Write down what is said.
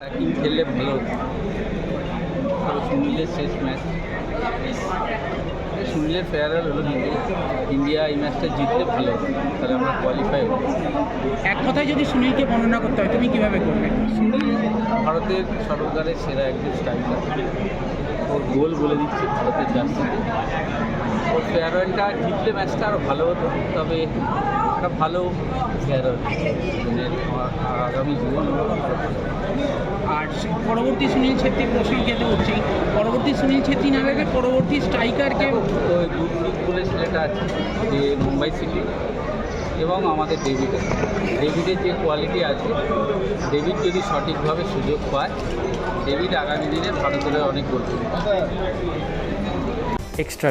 Batting খেললে ভালো সুনীলের শেষ ম্যাচ সুনীলের ফেয়ারওয়েল হলো কিন্তু ইন্ডিয়া এই ম্যাচটা জিতলে ভালো তাহলে আমরা কোয়ালিফাই হব। এক কথায় যদি সুনীলকে বর্ণনা করতে হয় তুমি কীভাবে করবে সুনীল ভারতের সর্বকালের সেরা একজন স্ট্রাইকার ওর গোল বলে দিচ্ছে ভারতের জার্সিতে ফেয়ারওয়েলটা জিতলে ম্যাচটা আরও ভালো হতো তবে একটা ভালো ফেয়ারওয়েল মানে আগামী জীবন। আর পরবর্তী সুনীল ছেত্রী প্রশ্ন খেতে হচ্ছেই। পরবর্তী সুনীল ছেত্রী না ভেবে পরবর্তী স্ট্রাইকারকে ওই গুরপ্রীত বলে ছেলেটা আছে যে মুম্বাই সিটি এবং আমাদের ডেভিডের ডেভিডের যে কোয়ালিটি আছে ডেভিড যদি সঠিকভাবে সুযোগ পায় ডেভিড আগামী দিনে ভারতের অনেক গোল করবে extra